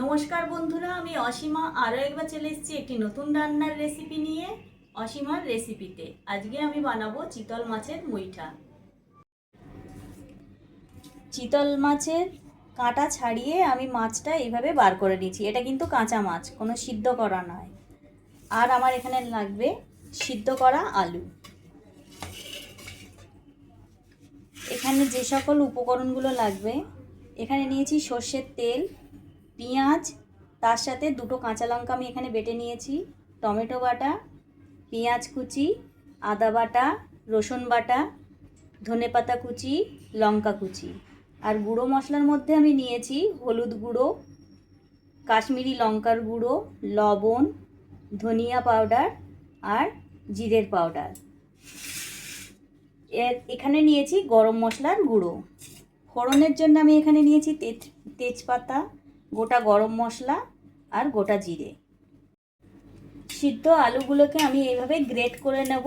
নমস্কার বন্ধুরা, আমি অসীমা। আরও একবার চলে এসেছি একটি নতুন রান্নার রেসিপি নিয়ে অসীমার রেসিপিতে আজকে আমি বানাবো চিতল মাছের মুইঠা। চিতল মাছের কাঁটা ছাড়িয়ে আমি মাছটা এইভাবে বার করে নিয়েছি। এটা কিন্তু কাঁচা মাছ, কোনো সিদ্ধ করা নয়। আর আমার এখানে লাগবে সিদ্ধ করা আলু। এখানে যে সকল উপকরণগুলো লাগবে, এখানে নিয়েছি সর্ষের তেল পেঁয়াজ, তার সাথে দুটো কাঁচা লঙ্কা আমি এখানে বেটে নিয়েছি, টমেটো বাটা, পেঁয়াজ কুচি, আদা বাটা, রসুন বাটা ধনেপাতা কুচি, লঙ্কা কুচি। আর গুঁড়ো মশলার মধ্যে আমি নিয়েছি হলুদ গুঁড়ো, কাশ্মীরি লঙ্কার গুঁড়ো, লবণ, ধনিয়া পাউডার আর জিরের পাউডার। এর এখানে নিয়েছি গরম মশলার গুঁড়ো। ফোড়নের জন্য আমি এখানে নিয়েছি তেজ তেজপাতা গোটা গরম মশলা আর গোটা জিরে। সিদ্ধ আলুগুলোকে আমি এইভাবে গ্রেট করে নেব।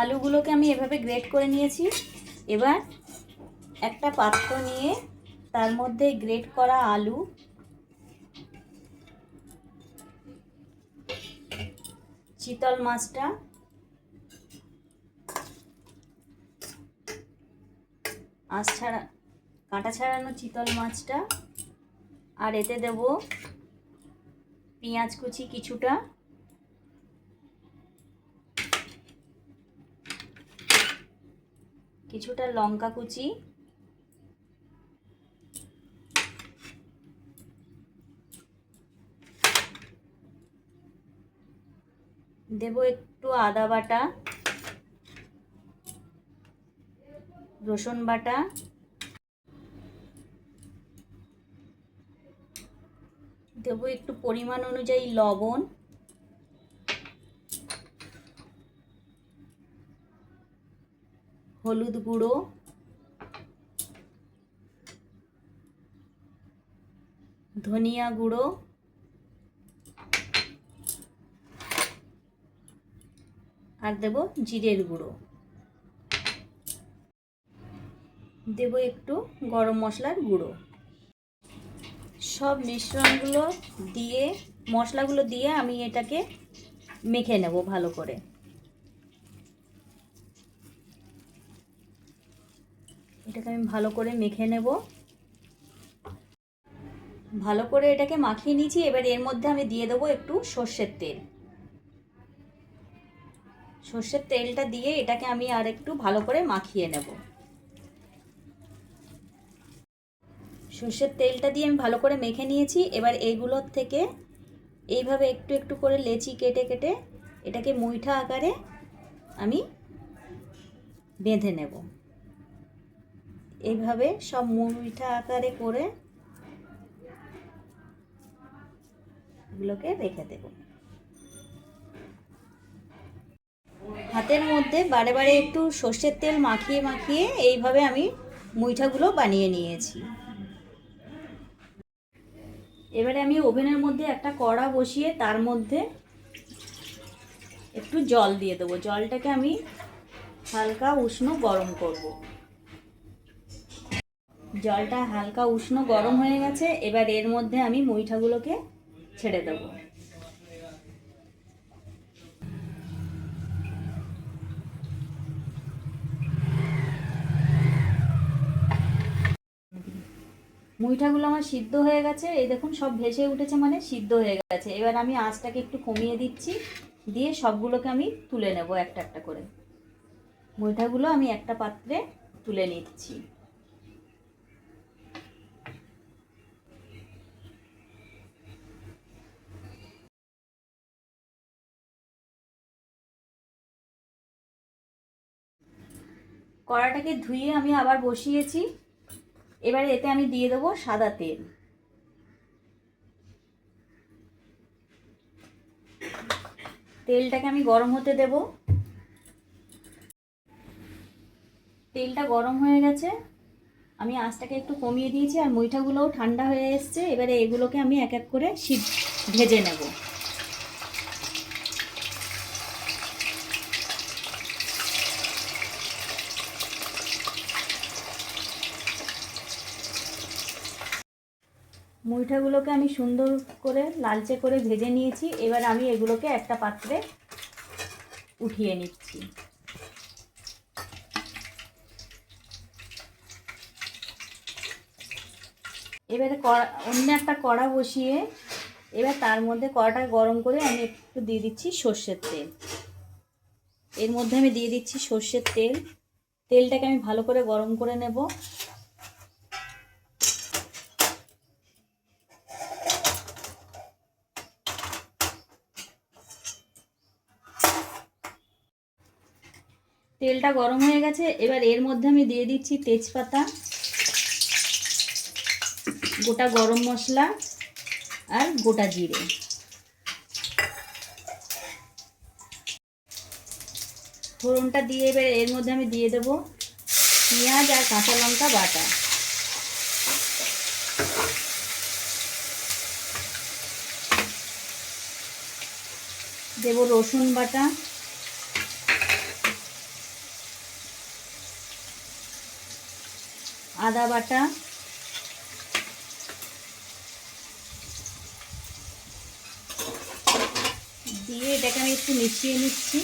আলুগুলোকে আমি এভাবে গ্রেট করে নিয়েছি। এবার একটা পাত্র নিয়ে তার মধ্যে গ্রেট করা আলু। চিতল মাছটা আঁশ ছাড়া, কাঁটা ছাড়ানো চিতল মাছটা, আর এতে দেব পেঁয়াজ কুচি কিছুটা। কিছুটা লঙ্কা কুচি। দেব একটু আদা বাটা। রসুন বাটা। দেব একটু পরিমাণ অনুযায়ী লবণ। হলুদ গুঁড়ো। ধনিয়া গুঁড়ো। আর দেব জিরের গুঁড়ো। দেব একটু গরম মশলার গুঁড়ো। সব মিশ্রণগুলো দিয়ে, মশলাগুলো দিয়ে আমি এটাকে মেখে নেব ভালো করে। এটাকে আমি ভালো করে মেখে নেব। ভালো করে এটাকে মাখিয়ে নিয়েছি, এবার এর মধ্যে আমি দিয়ে দেবো একটু সর্ষের তেল। সর্ষের তেলটা দিয়ে এটাকে আমি আর একটু ভালো করে মাখিয়ে নেব। সর্ষের তেলটা দিয়ে আমি ভালো করে মেখে নিয়েছি। এবার এইগুলোর থেকে এইভাবে একটু একটু করে লেচি কেটে কেটে এটাকে মুইঠা আকারে আমি বেঁধে নেব। এইভাবে সব মুইঠা আকারে করে এগুলোকে রেখে দেবো। হাতের মধ্যে বারে বারে একটু সর্ষের তেল মাখিয়ে মাখিয়ে এইভাবে আমি মুইঠাগুলো বানিয়ে নিয়েছি। এবারে আমি ওভেনের মধ্যে একটা কড়া বসিয়ে তার মধ্যে একটু জল দিয়ে দেবো। জলটাকে আমি হালকা উষ্ণ গরম করব। জলটা হালকা উষ্ণ গরম হয়ে গেছে, এবার এর মধ্যে আমি মুইঠাগুলোকে ছেড়ে দেবো। মুইঠাগুলো আমার সিদ্ধ হয়ে গেছে। এই দেখুন, সব ভেসে উঠেছে মানে সিদ্ধ হয়ে গেছে। এবার আমি আঁচটাকে একটু কমিয়ে দিচ্ছি, দিয়ে সবগুলোকে আমি তুলে নেব একটা একটা করে। মুইঠাগুলো আমি একটা পাত্রে তুলে নিচ্ছি। কড়াটাকে ধুয়ে আমি আবার বসিয়েছি। এবারে এতে আমি দিয়ে দেবো সাদা তেল। তেলটাকে আমি গরম হতে দেব। তেলটা গরম হয়ে গেছে। আমি আঁচটাকে একটু কমিয়ে দিয়েছি আর মুইঠাগুলোও ঠান্ডা হয়ে এসছে। এবারে এগুলোকে আমি এক এক করে শীত ভেজে নেব। মুইঠাগুলোকে আমি সুন্দর করে লালচে করে ভেজে নিয়েছি। এবার আমি এগুলোকে একটা পাত্রে উঠিয়ে নিচ্ছি। এবারে অন্য একটা কড়া বসিয়ে এবার তার মধ্যে কড়াটা গরম করে আমি একটু দিয়ে দিচ্ছি সর্ষের তেল। এর মধ্যে আমি দিয়ে দিচ্ছি সর্ষের তেল। তেলটাকে আমি ভালো করে গরম করে নেব। তেলটা গরম হয়ে গেছে, এবার এর মধ্যে আমি দিয়ে দিচ্ছি তেজপাতা, গোটা গরম মশলা আর গোটা জিরে। ফোড়নটা দিয়ে এবার এর মধ্যে আমি দিয়ে দেবো পেঁয়াজ আর কাঁচা লঙ্কা বাটা। দেবো রসুন বাটা। আদা বাটা। দিয়ে এটাকে আমি একটু মিশিয়ে নিচ্ছি।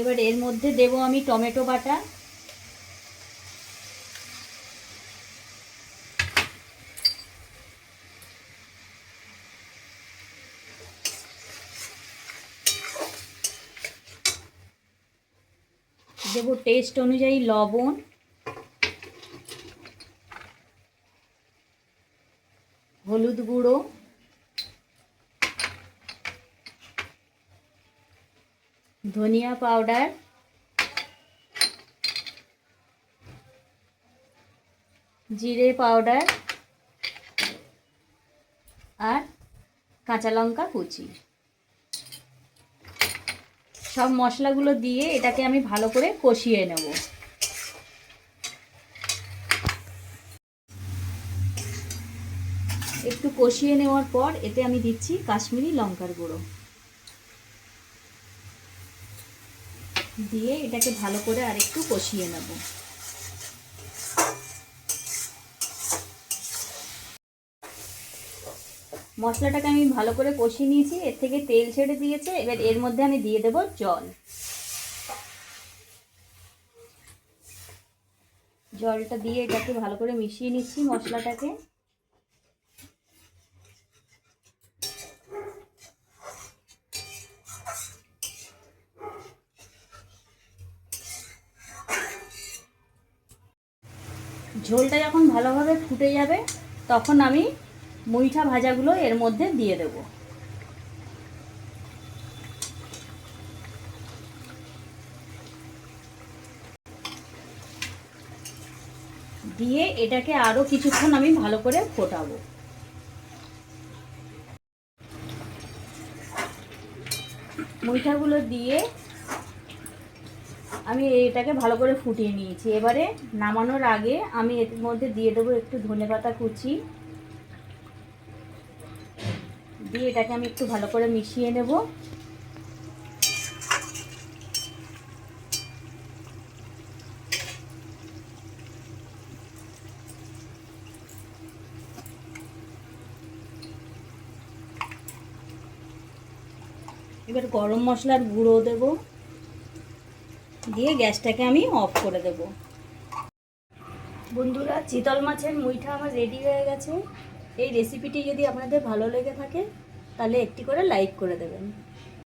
এবার এর মধ্যে দেব আমি টমেটো বাটা। দেব টেস্ট অনুযায়ী লবণ। হলুদ গুঁড়ো। ধনিয়া পাউডার জিরে পাউডার আর কাঁচা লঙ্কা কুচি। সব মশলাগুলো দিয়ে এটাকে আমি ভালো করে কষিয়ে নেব। একটু কষিয়ে নেওয়ার পর এতে আমি দিচ্ছি কাশ্মীরি লঙ্কার গুঁড়ো। দিয়ে এটাকে ভালো করে আরেকটু কষিয়ে নেব। মশলাটাকে আমি ভালো করে কষিয়ে নিয়েছি, এর থেকে তেল ছেড়ে দিয়েছে, এবার এর মধ্যে আমি দিয়ে দেব জল। জলটা দিয়ে এটাকে ভালো করে মিশিয়ে নিচ্ছি মশলাটাকে। ঝোলটা যখন ভালোভাবে ফুটে যাবে, তখন আমি মুইঠা ভাজাগুলো এর মধ্যে দিয়ে দেব। দিয়ে এটাকে আরও কিছুক্ষণ আমি ভালো করে ফোটাবো। মুইঠাগুলো দিয়ে আমি এটাকে ভালো করে ফুটিয়ে নিয়েছি। এবারে নামানোর আগে আমি এর মধ্যে দিয়ে দেবো একটু ধনেপাতা কুচি। দিয়ে এটাকে আমি একটু ভালো করে মিশিয়ে নেব। এবার গরম মশলার গুঁড়ো দেবো। দিয়ে গ্যাসটাকে আমি অফ করে দেব। বন্ধুরা, চিতল মাছের মুইঠা আমার রেডি হয়ে গেছে। এই রেসিপিটি যদি আপনাদের ভালো লেগে থাকে তাহলে একটি করে লাইক করে দেবেন।